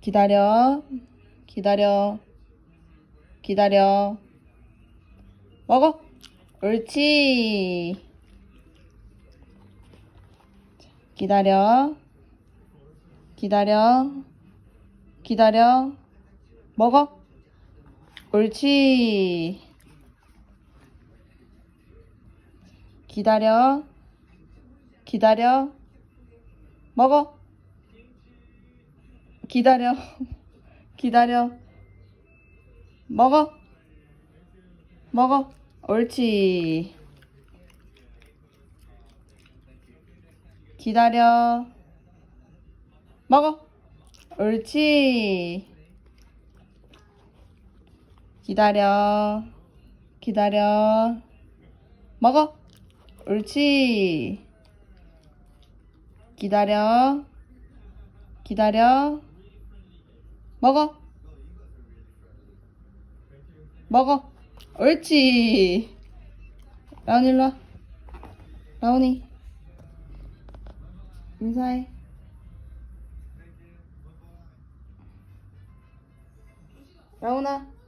기다려. 기다려. 기다려. 먹어. 옳지. 기다려. 기다려. 기다려. 먹어. 옳지. 기다려. 기다려. 먹어. 기다려. 기다려. 먹어. 먹어. 옳지. 기다려. 먹어. 옳지. 기다려. 기다려. 먹어. 옳지. 기다려. 기다려. 먹어. 먹어. 옳지. 라온이 일로 와. 라온이. 인사해. 라온아.